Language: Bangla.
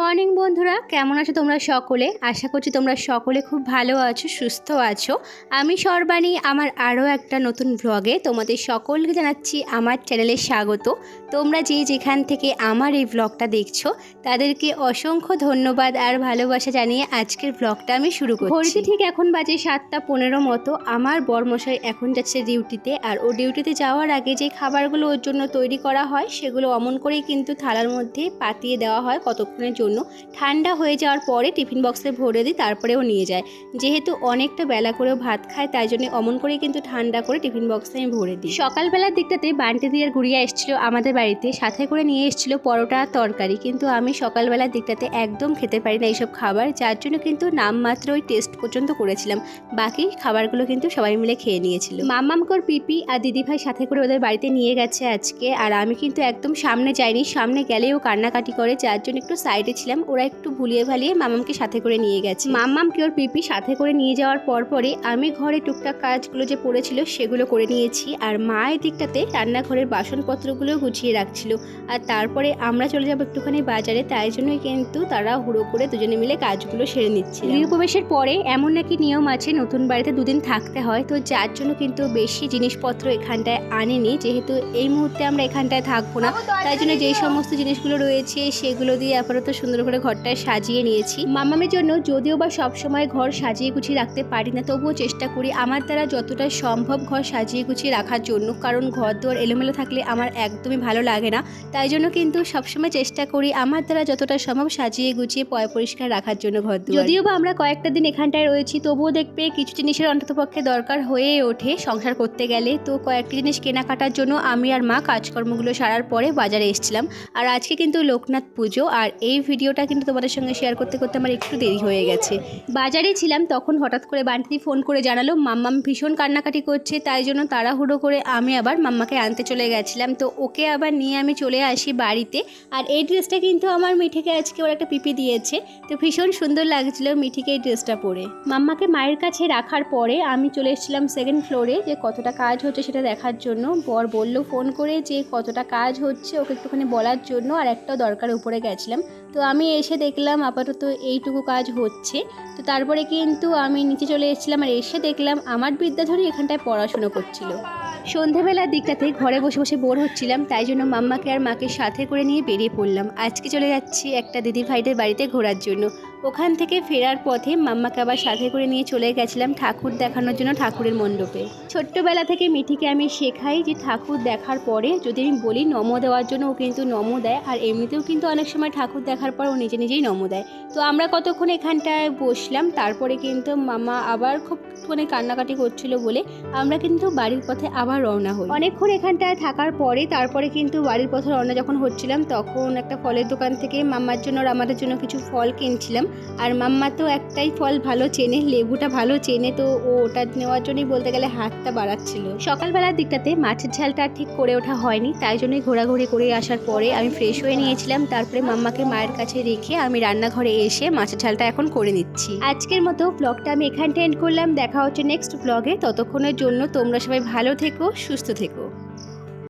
মর্নিং বন্ধুরা, কেমন আছো তোমরা সকলে? আশা করছি তোমরা সকলে খুব ভালো আছো, সুস্থ আছো। আমি সর্বাণী, আমার আরও একটা নতুন ব্লগে তোমাদের সকলকে জানাচ্ছি আমার চ্যানেলে স্বাগত। তোমরা যে যেখান থেকে আমার এই ব্লগটা দেখছ, তাদেরকে অসংখ্য ধন্যবাদ আর ভালোবাসা জানিয়ে আজকের ব্লগটা আমি শুরু করছি। ঘড়িতে ঠিক এখন বাজে সাতটা পনেরো মতো, আমার বরমশাই এখন যাচ্ছে ডিউটিতে আর ও ডিউটিতে যাওয়ার আগে যে খাবারগুলো ওর জন্য তৈরি করা হয়, সেগুলো অমন করেই কিন্তু থালার মধ্যে পাতিয়ে দেওয়া হয়, কতক্ষণের জন্য ঠান্ডা হয়ে যাওয়ার পরে টিফিন বক্সে ভরে দিই, তারপরেও নিয়ে যায়। যেহেতু অনেকটা বেলা করেও ভাত খায়, তাই জন্য অমন করে কিন্তু ঠান্ডা করে টিফিন বক্সে আমি ভরে দিই। সকালবেলার দিকটাতে বান্টি দিয়ার গুড়িয়া এসেছিল আমাদের বাড়িতে, সাথে করে নিয়ে এসেছিল পরোটা আর তরকারি। কিন্তু আমি সকালবেলার দিকটাতে একদম খেতে পারি না এইসব খাবার, যার জন্য কিন্তু নামমাত্র ওই টেস্ট পর্যন্ত করেছিলাম। বাকি খাবারগুলো কিন্তু সবাই মিলে খেয়ে নিয়েছিল। মামামকর পিপি আর দিদিভাই সাথে করে ওদের বাড়িতে নিয়ে গেছে আজকে, আর আমি কিন্তু একদম সামনে যাইনি, সামনে গেলেও কান্নাকাটি করে, যার জন্য একটু সাইডে ছিলাম ওরা একটু ভুলিয়ে ভালিয়ে মামামকে সাথে করে নিয়ে গেছে। মামামকে ওর পিপি সাথে করে নিয়ে যাওয়ার পর পরে আমি ঘরে টুকটাক কাজগুলো যে পড়েছিল সেগুলো করে নিয়েছি আর মা দিকটাতে রান্নাঘরের বাসনপত্রগুলো গুছিয়ে রাখছিল। আর তারপরে আমরা চলে যাব একটুখানি বাজারে তাই জন্যই কিন্তু তারা হুড়ো করে দুজনে মিলে কাজগুলো সেরে নিচ্ছে গৃহপ্রবেশের পরে এমন নাকি নিয়ম আছে নতুন বাড়িতে দুদিন থাকতে হয় তো যার জন্য কিন্তু বেশি জিনিসপত্র এখানটায় আনেনি। যেহেতু এই মুহূর্তে আমরা এখানটায় থাকব না তাই জন্য যেই সমস্ত জিনিসগুলো রয়েছে সেগুলো দিয়ে আপাতত সুন্দর করে ঘরটায় সাজিয়ে নিয়েছি। মামামের জন্য যদিও বা সবসময় ঘর সাজিয়ে গুছিয়ে রাখতে পারি না, তবুও চেষ্টা করি আমার দ্বারা যতটা সম্ভব ঘর সাজিয়ে গুছিয়ে রাখার জন্য। কারণ ঘর দোয়ার এলোমেলো থাকলে আমার একদমই ভালো লাগে না। তাই জন্য কিন্তু সবসময় চেষ্টা করি আমার দ্বারা যতটা সম্ভব সাজিয়ে গুছিয়ে পয় পরিষ্কার রাখার জন্য ঘর যদিও বা আমরা কয়েকটা দিন এখানটায় রয়েছি, তবুও দেখবে কিছু জিনিসের অন্ততপক্ষে দরকার হয়ে ওঠে সংসার করতে গেলে। তো কয়েকটি জিনিস কেনাকাটার জন্য আমি আর মা কাজকর্মগুলো সারার পরে বাজারে এসেছিলাম। আর আজকে কিন্তু লোকনাথ পুজো, আর এই ভিডিওটা কিন্তু তোমাদের সঙ্গে শেয়ার করতে করতে আমার একটু দেরি হয়ে গেছে। বাজারে ছিলাম, তখন হঠাৎ করে বান্টি ফোন করে জানালো, মাম্মাম ভীষণ কান্নাকাটি করছে, তাই জন্য তাড়াহুড়ো করে আমি আবার মাম্মাকে আনতে চলে গেছিলাম। তো ওকে আবার নিয়ে আমি চলে আসি বাড়িতে, আর এই ড্রেসটা কিন্তু আমার মিঠিকে আজকে ওর একটা পিপি দিয়েছে। তো ভীষণ সুন্দর লাগছিল মিঠিকে এই ড্রেসটা পরে। মাম্মাকে মায়ের কাছে রাখার পরে আমি চলে এসেছিলাম সেকেন্ড ফ্লোরে যে কতটা কাজ হচ্ছে সেটা দেখার জন্য। বর বলল ফোন করে যে কতটা কাজ হচ্ছে, ওকে একটুখানি বলার জন্য, আর একটা দরকার উপরে গেছিলাম। তো আমি এসে দেখলাম আপাতত এইটুকু কাজ হচ্ছে। তো তারপরে কিন্তু আমি নিচে চলে এসেছিলাম আর এসে দেখলাম আমার বিদ্যাধরী এখানটায় পড়াশুনো করছিল। সন্ধেবেলার দিকটাতে ঘরে বসে বসে বোর হচ্ছিলাম, তাই জন্য মাম্মাকে আর মাকে সাথে করে নিয়ে বেরিয়ে পড়লাম। আজকে চলে যাচ্ছি একটা দিদি ভাইদের বাড়িতে ঘোরার জন্য। ওখান থেকে ফেরার পথে মাম্মাকে আবার সাথে করে নিয়ে চলে গেছিলাম ঠাকুর দেখানোর জন্য ঠাকুরের মণ্ডপে। ছোট্টবেলা থেকে মিঠিকে আমি শেখাই যে ঠাকুর দেখার পরে যদি আমি বলি নম দেওয়ার জন্য ও কিন্তু নম দেয়, আর এমনিতেও কিন্তু অনেক সময় ঠাকুর দেখার পর ও নিজে নিজেই নম দেয়। তো আমরা কতক্ষণ এখানটায় বসলাম, তারপরে কিন্তু মামা আবার খুব মানে কান্নাকাটি করছিল বলে আমরা কিন্তু বাড়ির পথে আবার রওনা হই। অনেকক্ষণ এখানটায় থাকার পরে তারপরে কিন্তু বাড়ির পথে রওনা যখন হচ্ছিলাম, তখন একটা ফলের দোকান থেকে মাম্মার জন্য আর আমাদের জন্য কিছু ফল কিনছিলাম। আর মাম্মা তো একটাই ফল ভালো চেনে, লেবুটা ভালো চেনে, তো ও ওটা নেওয়ার জন্যই বলতে গেলে হাতটা বাড়াচ্ছিল। সকালবেলার দিকটাতে মাছের ঝালটা ঠিক করে ওঠা হয়নি, তাই জন্যই ঘোরাঘুরি করে আসার পরে আমি ফ্রেশ হয়ে নিয়েছিলাম, তারপরে মাম্মাকে মায়ের কাছে রেখে আমি রান্নাঘরে এসে মাছের ঝালটা এখন করে নিচ্ছি। আজকের মতো ব্লগটা আমি এখানটা এন্ড করলাম, দেখা হচ্ছে নেক্সট ব্লগে ততক্ষণের জন্য তোমরা সবাই ভালো থেকো, সুস্থ থেকো।